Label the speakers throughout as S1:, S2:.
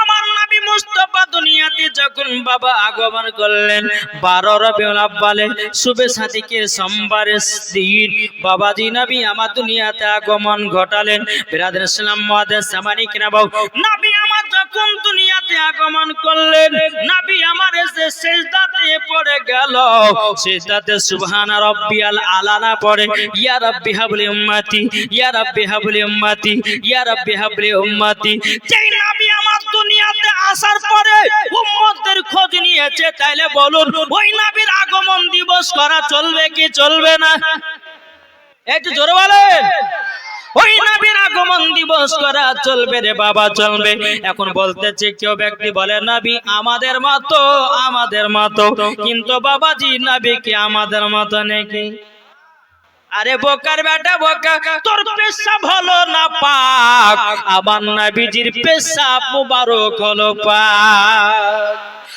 S1: আমার নবী মুস্তফা দুনিয়াতে যখন বাবা আগমন করলেন, বারো রবিউল আব্বালে শুভে সাদিকের সোমবারের দিন বাবাজি নবী আমার দুনিয়াতে আগমন ঘটালেন। বিরাদের ইসলাম মহাদের সামানিক নাবাও নবী আমার যখন দুনিয়াতে আগমন করলেন, নবী আমার এসে সেজদাতে পড়ে গেল। সেজদাতে সুবহানা রাব্বিয়াল আলা না পড়ে, ইয়া রাব্বি হাবলি উম্মতি, ইয়া রাব্বি হাবলি উম্মতি, ইয়া রাব্বি হাবলি উম্মতি। যেই নবী দুনিয়াতে আসার পরে উম্মতদের খোঁজ নিয়েছে। তাইলে বলুন, ওই আগমন দিবস করা চলবে কি চলবে না? একটু বলেন। ওই আগমন দিবস করা চলবে রে বাবা, চলবে। এখন বলতেছে কেউ ব্যক্তি বলে, নবী, আমাদের মতো আমাদের মতো। কিন্তু বাবাজি, নবী কি আমাদের মতো নাকি? আরে বোকার বেটা বোকা, তোর পেশাব হলো না পাক। আমার নবীজির পেশাব মুবারক হলো পাক।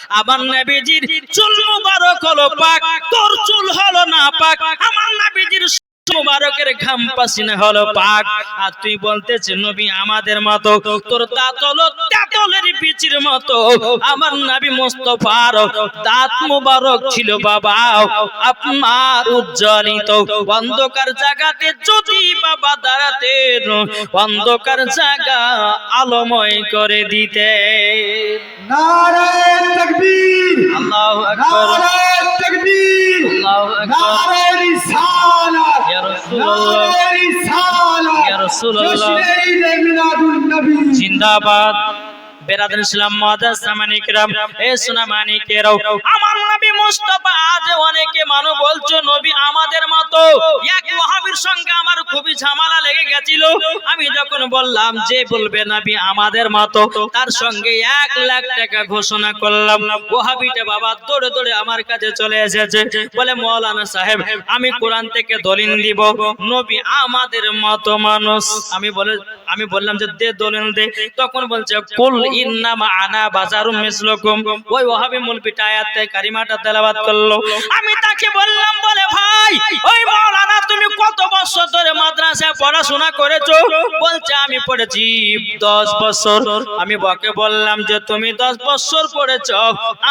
S1: আমার নবীজির চুল মুবারক হলো পাক। তোর চুল হলো না পাক। আমার নবীজির মুবারকের ঘাম পাসিনা হলো পাক। আর তুই বলতেছে নবী আমাদের মতো তোর দাঁত হলো তেতলের বিচির মতো আমার নবী মুস্তফার দাঁত মুবারক ছিল বাবা। আপনার উজ্জ্বলিত অন্ধকার জায়গাতে যদি বাবা দাঁড়াতে অন্ধকার জায়গা আলোময় করে দিতে
S2: নারায়ণ তকবীর।
S1: আল্লাহু আকবার।
S2: নারায়ণ তকবীর।
S1: জিন্দাবাদ। বেরাদার ইসলাম মাদার সামানিকরাম এ সুনামানিকেরাও আমার নবী মুস্তাফা আজ অনেকে মানুষ বলছো, নবী আমাদের মতো। এক ওয়াহাবীর সঙ্গে আমার খুবই ঝামেলা লেগে গেছিল। আমি যখন বললাম যে বলবে নবী আমাদের মতো, তার সঙ্গে এক লাখ টাকা ঘোষণা করলাম। ওয়াহাবিটা বাবা দৌড়ে দৌড়ে আমার কাছে চলে এসেছে। বলে, মৌলানা সাহেব, আমি কোরআন থেকে দলিল দিব। নবী আমাদের মতো মানুষ। আমি বলে আমি বললাম যে দে দলিল দে। তখন বলছে, কুল ইন্নামা আনা বাজারুম মিসলুকুম। ওই ওয়াহাবি মুলবিটা আয়াতে কারিমাটা তেলাওয়াত করল। আমি তাকে বললাম, বলে ভাই, ওই মাওলানা তুমি কত বছর ধরে মাদ্রাসায় পড়াশোনা করেছ? বলছে, আমি পড়েছি 10 বছর। আমি বকে বললাম যে, তুমি 10 বছর পড়েছো,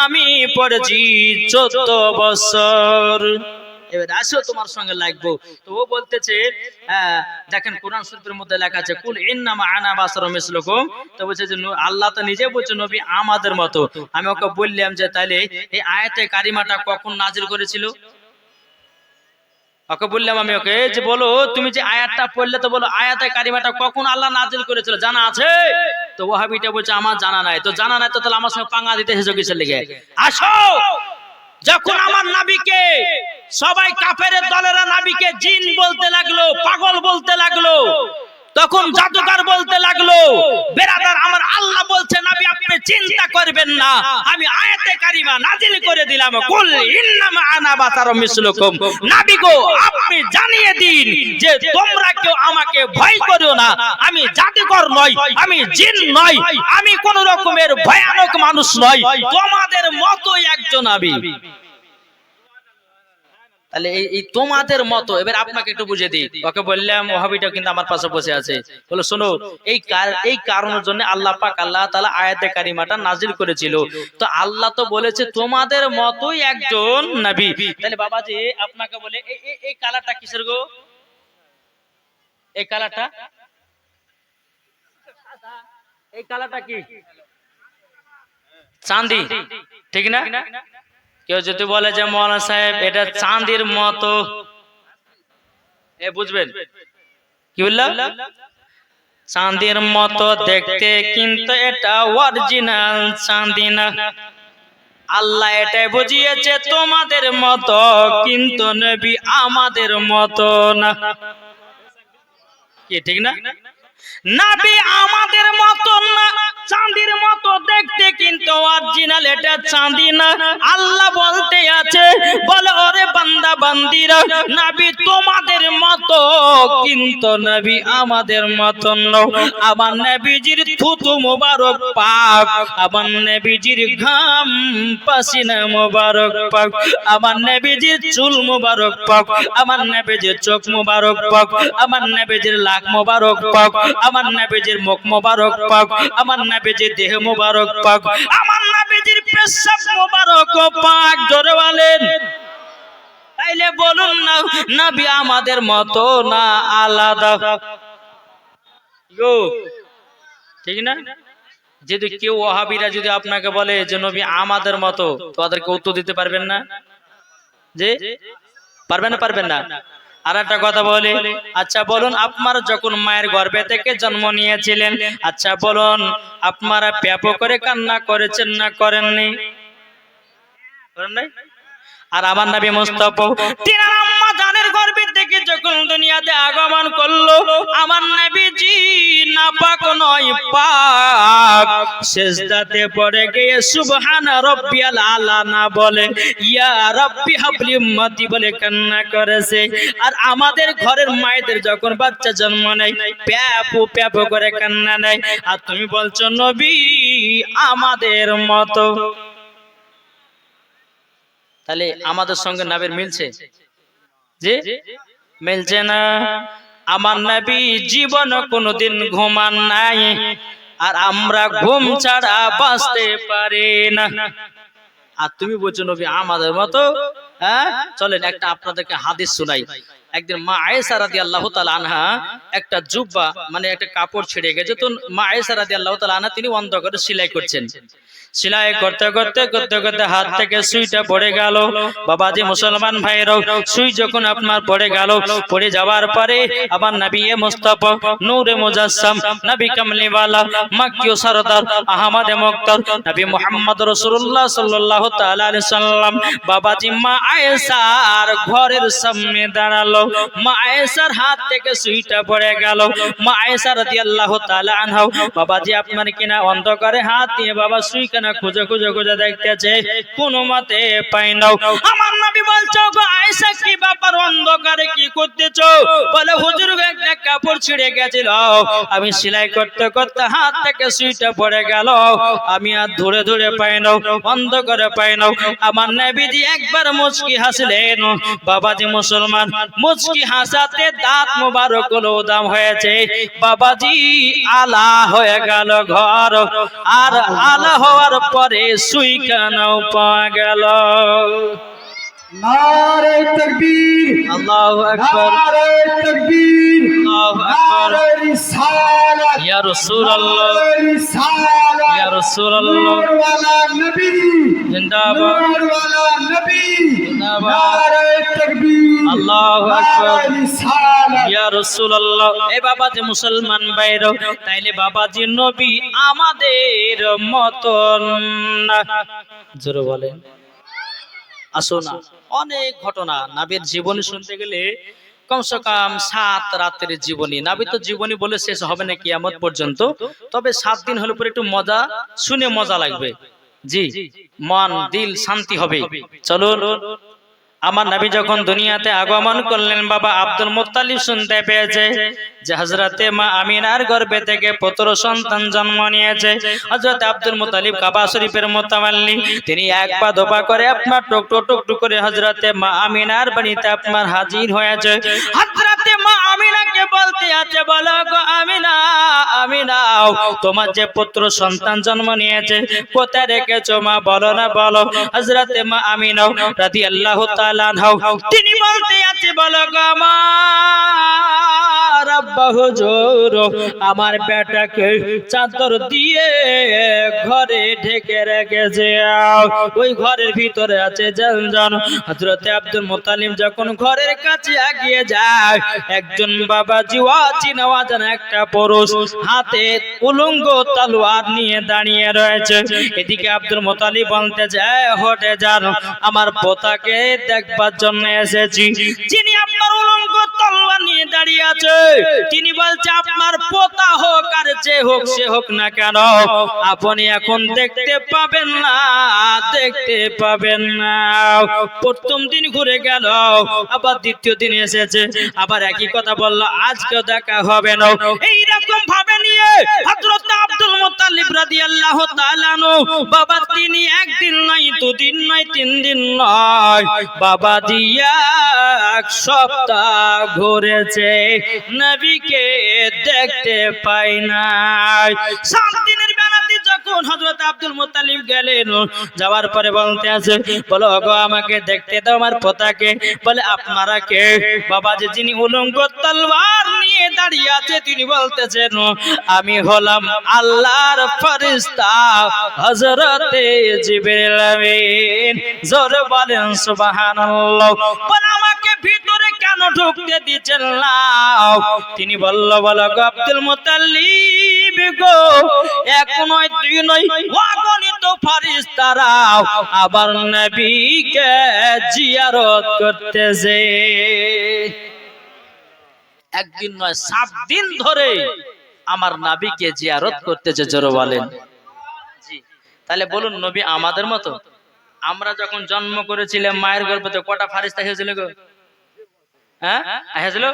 S1: আমি পড়েছি 14 বছর। এবার আসো তোমার সঙ্গে লাগবো। তো ও বলতেছে হ্যাঁ, দেখেন কোরআন শরীফের মধ্যে লেখা আছে কুল ইন্নামা আনা বাসারুম মিসলুকুম। তো বলছে যে আল্লাহ তো নিজে বলছে নবী আমাদের মতো। আমি ওকে বললাম যে তাইলে এই আয়াতে কারিমাটা কখন নাজিল করেছিল? ওকে বললাম আমি ওকে যে বলো তুমি যে আয়াতটা পড়লে তো বলো আয়াতে কারিমাটা কখন আল্লাহ নাজিল করেছিল জানা আছে? তো ওয়াহাবিটা বলছে আমার জানা নাই। তো জানা নাই তো তাহলে আমার সঙ্গে পাঙ্গা দিতে এসেছ কিসের লেগে? আসো! যখন আমার নাবিকে সবাই কাফের দলেরা নাবিকে জিন বলতে লাগল পাগল বলতে লাগল। তখন জাদুকর বলতে লাগল, বেরাদার, আমার আল্লাহ বলছে, নাবি, আপনি চিন্তা করবেন না। আমি আয়াতে কারিমা নাজিল করে দিলাম। কুল ইন্নামা আনা বাতার মিসলুকুম। নাবি গো, আপনি জানিয়ে দিন যে তোমরা কেউ আমাকে ভয় করো না। আমি জাদুকর নই আমি জিন নই আমি কোন রকমের ভয়ানক মানুষ নই তোমাদের মতোই একজন আমি। তাহলে এই তোমাদের মতো, এবার আপনাকে একটু বুঝে দিই। ওকে বললাম ওহাবিটা কিন্তু আমার পাশে বসে আছে। শোনো, এই এই কারণের জন্য আল্লাহ পাক আল্লাহ তাআলা আয়াতে কারিমাটা করেছিল। তো আল্লাহ তো বলেছে, তোমাদের মতোই একজন নবী। তাহলে বাবাজি, আপনাকে বলে এই কালারটা কিসের গো? এই কালারটা? এই কালারটা কি? চাঁদি। ঠিক না? কেউ যদি বলে যে মৌলানা সাহেব, এটা চাঁদির মতো। বুঝবেন? কি বললাম চাঁদির মতো দেখতে কিন্তু এটা অরিজিনাল চাঁদি না। আল্লাহ এটাই বুঝিয়েছে, তোমাদের মতো কিন্তু নবী আমাদের মতো না। কি, ঠিক না? নাবি আমাদের মতো না। চাঁদির মতো দেখতে কিন্তু অরিজিনাল এটা চাঁদি না। আল্লাহ বলতে আছে, বলে ওর বান্দা, বান্দিরা, নবী তোমাদের মতো, কিন্তু নবী আমাদের মতো নও। আমার নবীজির থুতু মোবারক পাক, আমার নবীজির ঘাম পাসিনা মোবারক পাক, আমার নবীজির চুল মোবারক পাক, আমার নবীজির চোখ মোবারক পাক, আমার নবীজির লাখ মোবারক পাক, আমার নবীজির মুখ মোবারক পাক, আমার নবীজির দেহ মোবারক পাক। আমার নবীজির পেশাব মোবারক পাক, জোরে বলেন। তাইলে বলুন না, নবী আমাদের মতো না আলাদা? ঠিক না? যদি কেউ ওহাবিরা যদি আপনাকে বলে যে, নবী আমাদের মতো তো তাদেরকে উত্তর দিতে পারবেন না? যে? পারবেন না পারবেন না? আর আচ্ছা বলুন, আপনার যখন মায়ের গর্ভে থেকে জন্ম নিয়েছিলেন আচ্ছা বলুন, আপনারা করে করেছেন না করেননি? আর আমার নাবি মুস্তফ তিনার আম্মা জানের গর্ভে যখন দুনিয়াতে আগমন করল। আমার নবীজি নাপাক নয়, পাক। সেজদাতে পড়ে গিয়ে সুবহান রাব্বিয়াল আলা না বলে, ইয়া রাব্বি হাবলি উম্মতি বলে কান্না করেছে। আর আমাদের ঘরের মায়েদের যখন বাচ্চা জন্ম নেয়, প্যাপু প্যাপু করে কান্না নেয়। আর তুমি বলছো, নবী, আমাদের মতো। তাহলে আমাদের সঙ্গে নাবের মিলছে? যে মিলছে না। আমার নবী জীবন কোনোদিন ঘুমান নাই, আর আমরা ঘুম ছাড়া বাঁচতে পারি না। আর তুমি বলছো, নবী, আমাদের মতো হ্যাঁ? চলেন, একটা আপনাদেরকে হাদিস শোনাই। একদিন মা আয়েশা রাদিয়াল্লাহু তাআলা আনহা একটা জুব্বা মানে একটা কাপড় ছিঁড়ে গেছে, তো মা আয়েশা রাদিয়াল্লাহু তাআলা আনহা, তিনি অন্ধ করে সেলাই করছেন। সেলাই করতে করতে করতে করতে হাত থেকে সুইটা পড়ে গেল। বাবাজি মুসলমান ভাইরাও সুই যখন আপনার পড়ে গেল, পড়ে যাওয়ার পরে আবার নবী এ মুস্তাফা, নূরে মুজাসসাম, নবী কামলিওয়ালা, মাক্কিও সরদার, আহমদ মুক্তার, নবী মুহাম্মদ রাসূলুল্লাহ সাল্লাল্লাহু তাআলা আলাইহি সাল্লাম, বাবাজি মা আয়েশার ঘরের সামনে দাঁড়াল। মা আয়েশার হাত থেকে সুইটা পড়ে গেল। মা আয়েশা রাদিয়াল্লাহু তাআলা আনহা, বাবাজি আপনার কিনা অন্ধকারে হাত দিয়ে বাবা সুই কেনা খুঁজে খুঁজে খুঁজে দেখতেছে, কোনো মতে পাই নাও। আমার নবী বলছো গো আয়েশা, কি ব্যাপার? অন্ধকারে কি করতেছো? বলে, হুজুর একটা কাপড় ছিঁড়ে গেছিল। আমি সেলাই করতে করতে হাত থেকে সুইটা পড়ে গেল। আমি আর ধরে ধরে পাই নাও, অন্ধকারে পাই নাও। আমার নবীজি একবার মুচকি হাসলেন। বাবাজি মুসলমান, মুচকি হাসাতে দাঁত মোবারকগুলো দাম হয়েছে। বাবাজি আলা হয়ে গেল ঘর। আর আলা হওয়ার পরে সুইকানাও পাওয়া গেল
S2: নারে তকবীর।
S1: আল্লাহু আকবার।
S2: নারে তকবীর।
S1: আল্লাহু আকবার।
S2: নারে রিসালাত।
S1: ইয়া রাসূলুল্লাহ।
S2: নারে রিসালাত।
S1: ইয়া রাসূলুল্লাহ।
S2: ওয়ালা নবী।
S1: জিন্দাবাদ।
S2: নূর ওয়ালা নবী।
S1: জিন্দাবাদ।
S2: নারে তকবীর।
S1: আল্লাহু আকবার।
S2: রিসালাত।
S1: ইয়া রাসূলুল্লাহ। এ বাবাজি মুসলমান ভাইরা তাইলে বাবাজি নবী আমাদের মতন না। জোরে বলেন। আসো না। অনেক ঘটনা। নাবির জীবনী শুনতে গেলে কমসে কম সাত রাতের জীবনী। নাবি তো জীবনী বলে শেষ হবে না কিয়ামত পর্যন্ত। তবে সাত দিন হলে পরে একটু মজা, শুনে মজা লাগবে। জি, মন, দিল, শান্তি হবে। চলুন। আমার নবী যখন দুনিয়াতে আগমন করলেন, বাবা আব্দুল মুতালিব শুনতে পেয়েছে যে হজরতে মা আমিনার গর্ভে থেকে পুত্র সন্তান জন্ম নিয়েছে। হজরত আব্দুল মুতালিব কাবা শরীফের মোতামাল্লি। তিনি এক পা ধোপা করে আপনার টুক টুকটু টুক টুক করে হজরতে মা আমিনার বাড়িতে আপনার হাজির হয়েছে। হজরতে বলতে আছে, বলো গো আমিনা আমিনা, তোমার যে পুত্র সন্তান জন্ম নিয়েছে, কোথায় রেখেছো মা? বলো না, বলো। হজরতে মা আমিনা রাধি আল্লাহ আনহা, তিনি বলতে আছে, বলো গো আমার আমার বেটাকে চাদর দিয়ে ঘরে ঢেকে রেখেছে। ওই ঘরের ভিতরে আছে জান হযরতে আব্দুল মুতালিম যখন ঘরের কাছে এগিয়ে যায়, একজন বাবাজি ওয়াচিনা ওয়াজান একটা পুরুষ হাতে উলঙ্গ তলোয়ার নিয়ে দাঁড়িয়ে রয়েছে। এদিকে আব্দুল মুতালিব বলতে যায় হটে যান, আমার পোতাকে দেখবার জন্য এসেছি। দাঁড়িয়ে আছে। তিনি বলছে, আপনার পোতা হোক আর যে হোক, সে হোক না কেন? আপনি এখন দেখতে পাবেন না, দেখতে পাবেন না। প্রথম দিন ঘুরে গেল, আবার দ্বিতীয় দিন এসেছে। আবার একই কথা বলল আজকে দেখা হবে না। এইরকম ভাবে নিয়ে মুত্তালিব রাদিয়াল্লাহু তাআলা নো বাবা তিনি একদিন নয় দুদিন নয় তিন দিন নয় বাবা দিয়া এক সপ্তাহ ঘুরেছে, নবীকে দেখতে পাই নাই। সাত দিনের বেলাতে যখন হযরত আব্দুল মুত্তালিব গেলেন। যাওয়ার পরে বলতে আছে, বলো গো, আমাকে দেখতে দাও আমার পোতাকে। বলে, আপনারা কে? বাবা যে যিনি উলঙ্গ তলবার নিয়ে দাঁড়িয়ে আছে, তিনি বলতেছেন, আমি হলাম আল্লাহর ফেরেশতা হযরতে জিবরিল আমিন। বলেন, সুবহানাল্লাহ। বলে, আমাকে ভিতরে কেন ঢুকতে দিচ্ছেন না? তিনি বলল, বলো আব্দুল মুতাল্লিব গো। এক নয়, দুই নয়, অগণিত ফারিস্তারা আবার নবীকে জিয়ারত করতেছে। একদিন নয়, সাত দিন ধরে আমার নাবিকে জিয়ারত করতেছে, জোরে বলেন। তাহলে বলুন নবী আমাদের মতো? আমরা যখন জন্ম করেছিলাম, মায়ের গর্ভে কটা ফারিস্তা হয়েছিল গো? হ্যাঁ? হয়েছিল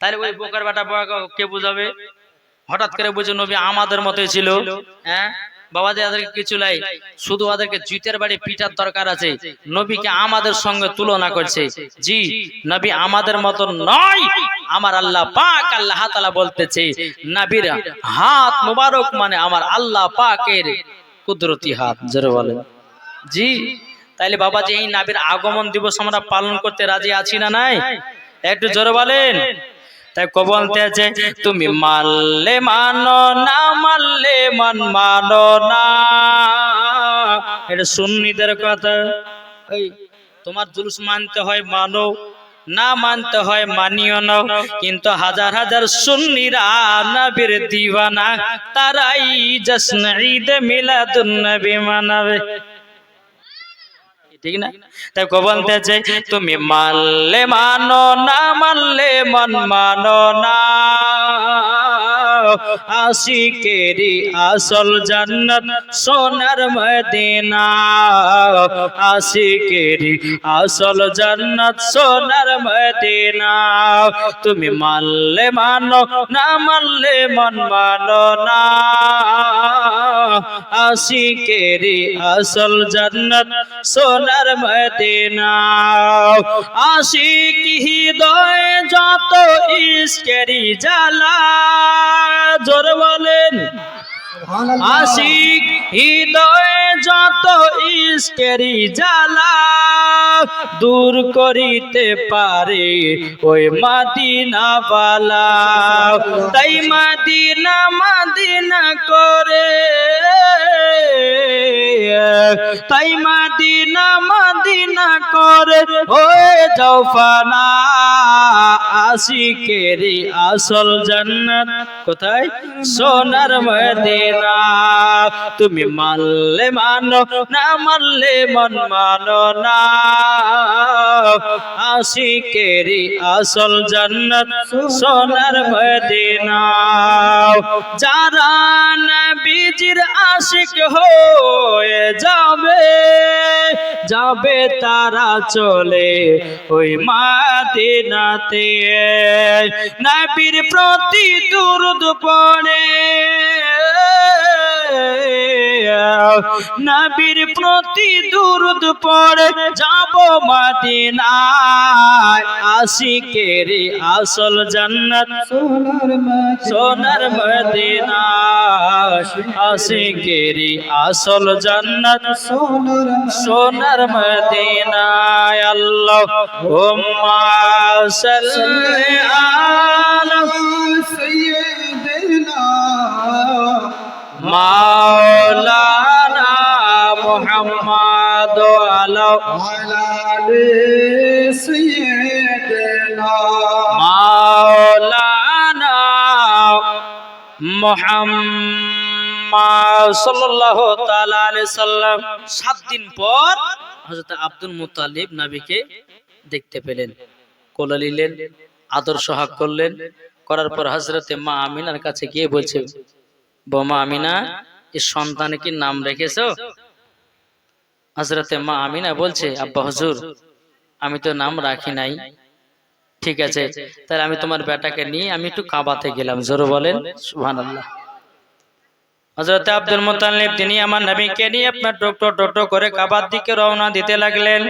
S1: তাহলে ওই বোকার বাটা কে বুঝাবে? হঠাৎ করে বুঝে নবী আমাদের মতোই ছিল। হ্যাঁ? বাবাজি ওদেরকে কিছু লাই শুধু ওদেরকে জিতের বাড়ি পিটার দরকার আছে। নবীকে আমাদের সঙ্গে তুলনা করছে। জি, নবী আমাদের মতো নয়। আমার আল্লাহ পাক আল্লাহ তাআলা বলতেছে, নবীর হাত মুবারক মানে আমার আল্লাহ পাকের কুদরতি হাত। জোরে বলেন। জি, তাইলে বাবা যে এই নাবির আগমন দিবস আমরা পালন করতে রাজি আছি না নাই? একটু জোরে বলেন। তাই ক বলতে আছে তুমি মানলে মানো না মানলে মান মানো না। এটা সুন্নিদের কথা। এই, তোমার জুলুস মানতে হয় মানো, না মানতে হয় মানিও না। কিন্তু হাজার হাজার সুন্নিরা নবীর দিওয়ানা, তারাই জশ্ন ঈদ মিলাদুন নবী মানাবে। ঠিক না? তাই কো বলতে চাই, তুমি মানলে মানো না, মানলে মন মানো না। আশিকেরি আসল জান্নাত সোনার মদিনা। আশিকেরি আসল জান্নাত সোনার মদিনা। তুমি মানলে মানো না, মানলে মন মানো না। আশিকেরি আসল জান্নাত সোনার মদিনা। আশিক হৃদয় যত ইস্কেরি জ্বালা জোর বলেন। আশিক, হৃদয়ে যত ইস্কেরি জ্বালা দূর করিতে পারে, ওই মাদিনা বালা তাই মাদিনা মাদিনা করে। তাই মাদিনা মাদিনা করে। হয়ে যাও ফানা আশিকেরি আসল জান্নাত। কোথায়? সোনার মদিনা। তুমি মানলে মানো না, মানলে মন মানো না। আশিকেরি আসল জান্নাত সোনার মদিনা। যারা নবীজির আশিক হয়ে যাবে যাবে তারা চলে ওই মাদিনাতে। নবীর প্রতি দুরুদ পড়ে নবীর প্রতি দুরুদ পড়ে যাব মদিনায়। আশিকের আসল জান্নাত সোনার মদিনা আশিকের আসল জান্নাত সোনার মদিনায়। আল্লাহ হুম্মা সাল্লি আলা মাওলানা মুহাম্মদ আলা মাওলানা মুহাম্মদ সাল্লাল্লাহু তাআলা আলাইহি সাল্লাম সাত দিন পর হযরত আব্দুল মুত্তালিব নবীকে দেখতে পেলেন কোলে নিলেন আদর সোহাগ করলেন করার পর হজরতে মা আমিনার কাছে গিয়ে বলছে বোমা আমিনা সন্তানে কি নাম রেখেছো? হজরতে মা আমিনা বলছে, আব্বা হুজুর, আমি তো নাম রাখি নাই। ঠিক আছে, তাহলে আমি তোমার বেটাকে নিয়ে আমি একটু কাবাতে গেলাম, জোরে বলেন, সুবহানাল্লাহ। হজরত আব্দুল মুতালিব, তিনি আমার নবীকে নিয়ে আপনার টোটো টোটো করে কাবার দিকে রওনা দিতে লাগলেন।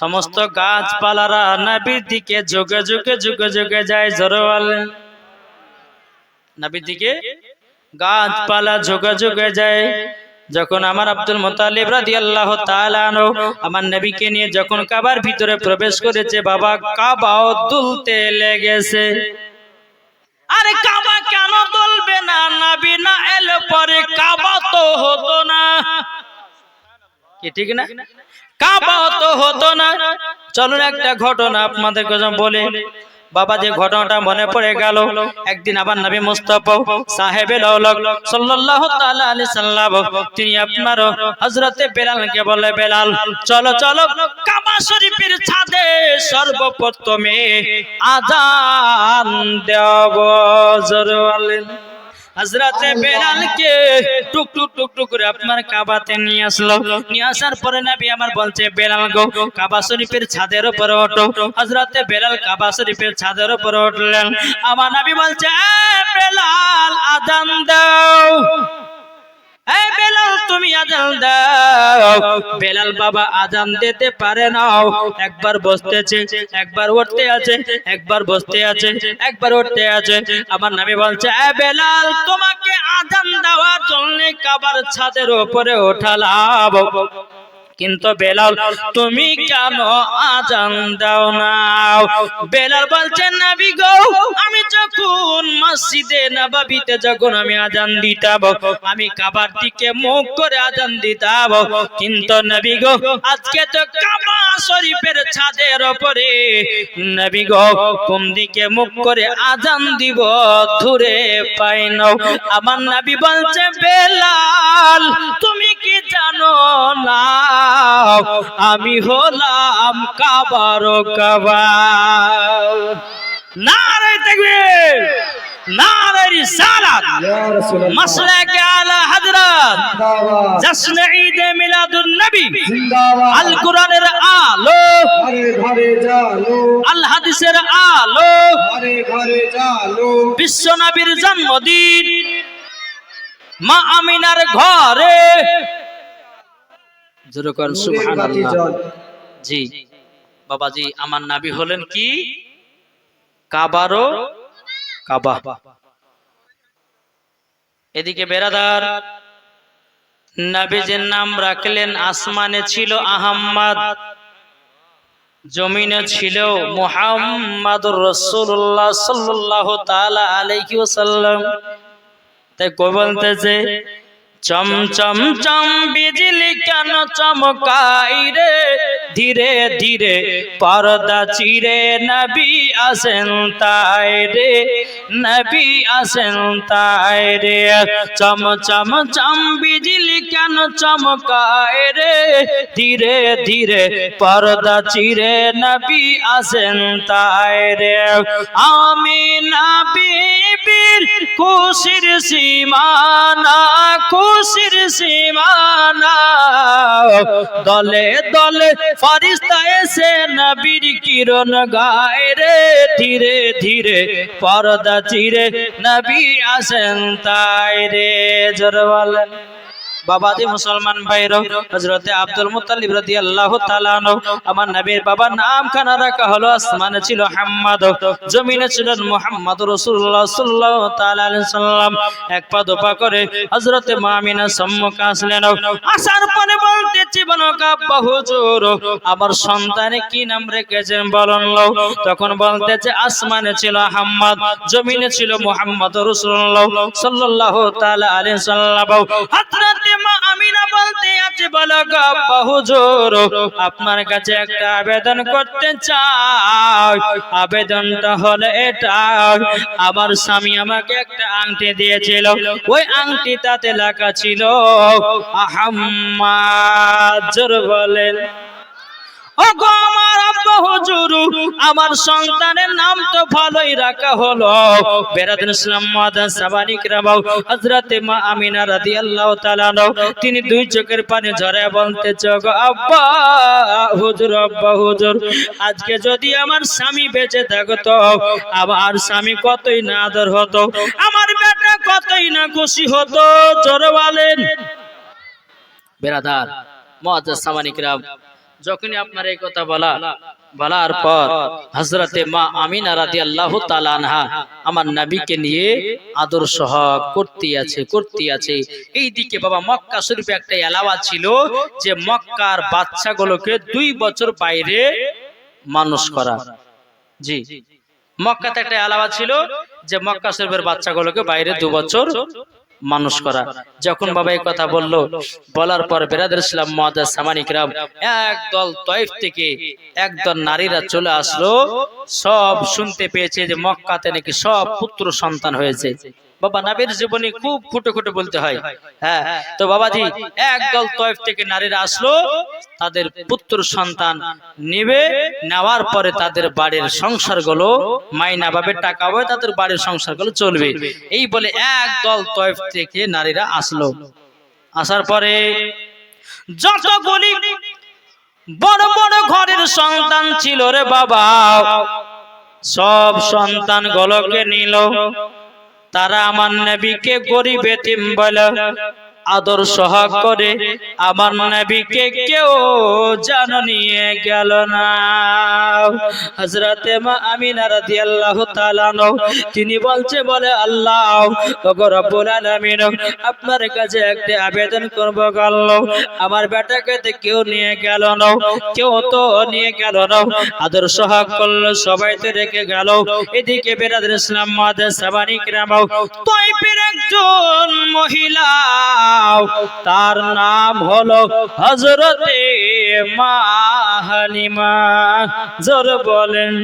S1: সমস্ত গাছপালারা নবীর দিকে যুগে যুগে যুগে যুগে যায়, জোরে বলেন। নবীর দিকে গাছপালা যুগে যুগে যায়। যখন আমার আব্দুল মোতালিব রাদি আল্লাহ আমার নবীকে নিয়ে যখন কাবার ভিতরে প্রবেশ করেছে বাবা কাবাও দুলতে লেগেছে। আরে কাবা কেন তুলবে না? নাবি না এলো পরে কাবা তো হতো না। কি ঠিক না? কাবা তো হতো না। চলুন একটা ঘটনা আপনাদের কাছে বলে। বাবা যে ঘটনাটা মনে পড়ে গেল, একদিন আবার নবী মুস্তফা সাহেবে লৌলক সাল্লাল্লাহু তাআলা আলাইহি সাল্লাম, তিনি আপনার হযরতে বেলালকে বলে, বেলাল, চলো চলো, কাবা শরীফের ছাদে সর্বপ্রথমে আযান দেব জোরে বলেন। হজরতে বেলালকে টুক টুক টুক টুক করে আপনার কাবাতে নিয়ে আসলো। নিয়ে আসার পরে নবী আমার বলছে বেলাল গো কাবা শরীফের ছাদের উপর ওঠো। হজরতে বেলাল কাবা শরীফের ছাদের উপর উঠলেন। আমার নবী বলছে বেলাল আদান দাও। বেলাল বাবা দিতে পারে একবার বসতেছে, একবার উঠতে আছে, একবার বসতে আছে, একবার উঠতে আছে। আমার নামে বলছে বেলাল, তোমাকে আজান দেওয়ার জন্য কাবার ছাদের উপরে ওঠালাম কিন্তু বেলাল, তুমি কেন আজান দাও না? বেলাল বলছেন নবী গো, আমি যখন মসজিদে নবাবিতে যখন আমি আজান দিতাম, আমি কাবার দিকে মুখ করে আজান দিতাম। কিন্তু নবী গো, আজকে তো কাবা শরীফের ছাদের উপরে নবী গো, কোন দিকে মুখ করে আজান দিব, ধরে পাই না আমার নবী বলছে, বেলাল, তুমি কি জানো না আমি হলাম কাবার কাবা নারে তাকবীর নারে রিসালাত।
S2: রাসূলুল্লাহ
S1: মাসলাক আলা হযরত
S2: জিন্দাবাদ
S1: জশ্ন ঈদ মিলাদুন নবী। আল কোরআনের আলো।
S2: ঘরে ঘরে জালো।
S1: আল হাদিসের আলো।
S2: ঘরে ঘরে জালো।
S1: বিশ্ব নবীর জন্মদিন। মা আমিনার ঘরে।
S2: বাতি
S1: সুবহানাল্লাহ। জি। বাবাজি আমার নাবি হলেন কি? কাবারও কাবা। এদিকে বেরাদার নাবিজের নাম রাখলেন আসমানে ছিল আহম্মদ জমিনে ছিল মুহাম্মাদুর রাসূলুল্লাহ সাল্লাল্লাহু তাআলা আলাইহি ওয়াসাল্লাম। তাই কই বলতেছে? চম চম চম বিজলি কেন চমকাই রে? ধীরে ধীরে পর্দা চিরে নবী আসেন তাই রে নবী আসেন তাই রে। চম চম চম বিজলি কেন চমকায় রে? ধীরে ধীরে পর্দা চিরে নবী আসেন তাই রে। আমি নবীর খুশির সীমানা খুশির সীমানা। দলে দলে ফারিস্তা এসে নবীর কিরণ গায় রে। ধীরে ধীরে পর্দা চিরে নবী আসেন তাই রে, জোর বাবাজি মুসলমান ভাইরো, হযরতে আব্দুল মুত্তালিব রাদিয়াল্লাহু তাআলা আনহু, আমার নবীর বাবার নাম খানা রাখা হলো আসমানে ছিল হাম্মাদ, জমিনে ছিলেন মুহাম্মদ রাসূলুল্লাহ সাল্লাল্লাহু তাআলা সাল্লাম। এক পা দুপা করে হযরতে মামিনা সম্মুখে আসলেন, আসার পরে বলতেছি, বলো কাব্বা হুজুর, আমার সন্তানে কি নাম রেখেছেন বলুন তখন বলতেছে, আসমানে ছিল হাম্মাদ, জমিনে ছিল মুহাম্মদ রাসূলুল্লাহ সাল্লাল্লাহু তালা আলাইহি সাল্লাম। হযরতে মা আমিনা বলতে আছে, বলো কাব্বা হুজুর, আপনার কাছে একটা আবেদন করতে চাই। আবেদনটা হলো এটা, আমার স্বামী আমাকে একটা আংটি দিয়েছিল। ওই আংটি তাতে লেখা ছিল আহাম্মাদ বলেন। গো হুজুর, আমার সন্তানের নাম তো ভালোই রাখা হলো। বেরাদুল ইসলাম মাদান সাবানিক রাবাও হযরতে মা আমিনা রাদিয়াল্লাহু তাআলা তিনি দুই চোখের পানি ঝরায় বলতে চোখ আব্বা, হুজুর আব্বা, হুজুর, আজকে যদি আমার স্বামী বেঁচে থাকতো, আমার স্বামী কতই না আদর হতো, আমার বেটা কতই না খুশি হতো, জোরে বলেন। বেরাদার মহাজাজ সামানিকরাম যখনই আপনার এই কথা বলা বলার পর হজরতে মা আমিনা রাদি আল্লাহ আনহা আমার নবীকে নিয়ে আদর সহ করতে আছে করতে আছে। এই দিকে বাবা মক্কা শরীফে একটা এলাওয়া ছিল যে মক্কার বাচ্চাগুলোকে দুই বছর বাইরে মানুষ করা। জি। মক্কাতে একটা এলাওয়া ছিল যে মক্কা শরীফের বাচ্চাগুলোকে বাইরে দু বছর মানুষ করা। যখন বাবা এই কথা বলল, বলার পর বেরাদের ইসলাম মহাদাস সামানিকরাম একদল তয়েফ থেকে একদল নারীরা চলে আসলো। সব শুনতে পেয়েছে যে মক্কাতে নাকি সব পুত্র সন্তান হয়েছে। বাবা, নাবির জীবনে খুব খুঁটে খুঁটে বলতে হয়। হ্যাঁ তো বাবাজি একদল তয়েফ থেকে নারীরা আসলো, তাদের পুত্র সন্তান নেবে, নেওয়ার পরে তাদের বাড়ির সংসারগুলো মাইনা পাবে, টাকা পাবে, তাদের বাড়ির সংসারগুলো চলবে। এই বলে একদল তয়েফ থেকে নারীরা আসলো। আসার পরে যতগুলি বড় বড় ঘরের সন্তান ছিল রে বাবা, সব সন্তান গুলোকে নিল। তারা আমার নবীকে গরিব এতিম বলে। আদর সহাগ করে আমার নবীকে কেউ যেন নিয়ে গেল না। হযরতে মা আমিনা রাদিয়াল্লাহু তাআলা তিনি বলছে, বলে, আল্লাহ, ওগো রব্বুল আলামিন, আপনার কাছে একটা আবেদন করব গেল আমার বেটাকে তো কেউ নিয়ে গেল না, কেউ তো নিয়ে গেল না। আদর সহাগ করল, সবাই তো রেখে গেল। এদিকে বেরাদের ইসলাম মাদের সাবানি গ্রামাও তৈপের একজন মহিলা তার নাম হলো হজরতে মা হালিমা জোর বলেন।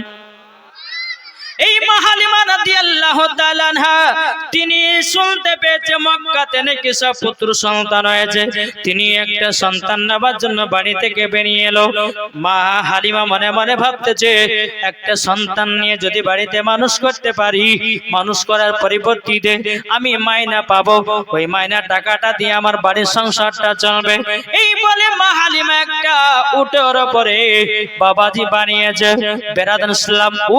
S1: তিনি শুনতে পেয়েছে মক্কাতে নাকি সব পুত্র সন্তান হয়েছে তিনি একটা সন্তান নেবার জন্য বাড়ি থেকে বেরিয়ে এলো। মা মনে মনে ভাবতেছে, একটা সন্তান নিয়ে যদি বাড়িতে মানুষ করতে পারি, মানুষ করার পরিবর্তিতে আমি মাইনা পাবো। ওই মাইনা টাকাটা দিয়ে আমার বাড়ির সংসারটা চলবে। এই বলে মা হালিমা একটা উটের উপরে বাবাজি বানিয়েছে।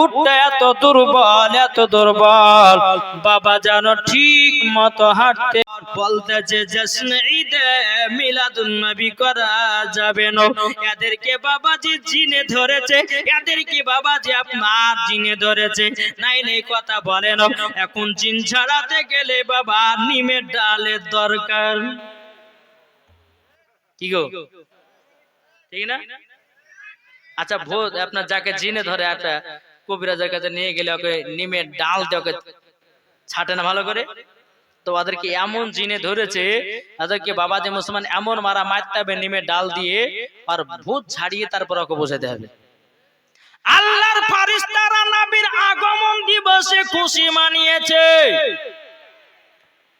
S1: উটটা এত দুর্বল, এত দুর্বল বাবা যেন ঠিক মতো হাঁটতে বলতেছে জশ্ন ঈদে মিলাদুন নবী করা যাবে না। এদেরকে বাবাজি জিনে ধরেছে, এদেরকে বাবাজি আপনার জিনে ধরেছে। নাইলে এই কথা এখন জিন ছাড়াতে গেলে বাবা নিমের ডালের দরকার। কি গো? ঠিক না? আচ্ছা ভূত আপনার যাকে জিনে ধরে একটা কবিরাজের কাছে নিয়ে গেলে ওকে নিমের ডাল দিয়ে ওকে ছাটে না ভালো করে? তো ওদেরকে এমন জিনে ধরেছে তাদেরকে যে মুসলমান এমন মারা মারতে হবে নিমের ডাল দিয়ে, আর ভূত ছাড়িয়ে তারপর ওকে বোঝাতে হবে। আল্লাহর ফারিস্তারা নবীর আগমন দিবসে খুশি মানিয়েছে।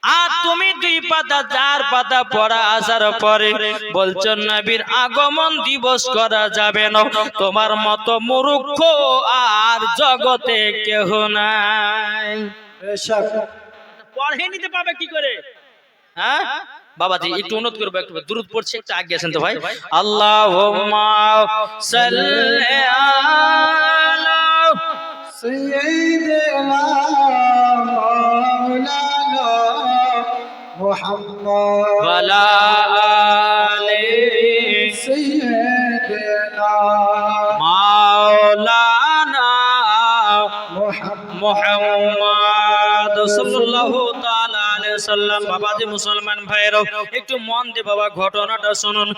S1: আর তুমি দুই পাতা চার পাতা পড়া আসার পরে বলছো নবীর আগমন দিবস করা যাবে না। তোমার মতো মূর্খ আর জগতে কেহ নাই। পড়ে নিতে পাবে কি করে? হ্যাঁ? বাবাজি একটু অনুরোধ করব একটু দূরত পড়ছে একটু আগে আছেন তো ভাই। আল্লাহ সাল্লি
S2: محمد
S1: ওয়ালা আলি
S2: سيدنا
S1: মাওলানা
S2: محمد
S1: মোহাম্মদ সাল্লাল্লাহু তাআলা আলাইহি সাল্লাম বাবাজি মুসলমান ভাইরা একটু মন দিয়ে বাবা ঘটনাটা শুনুন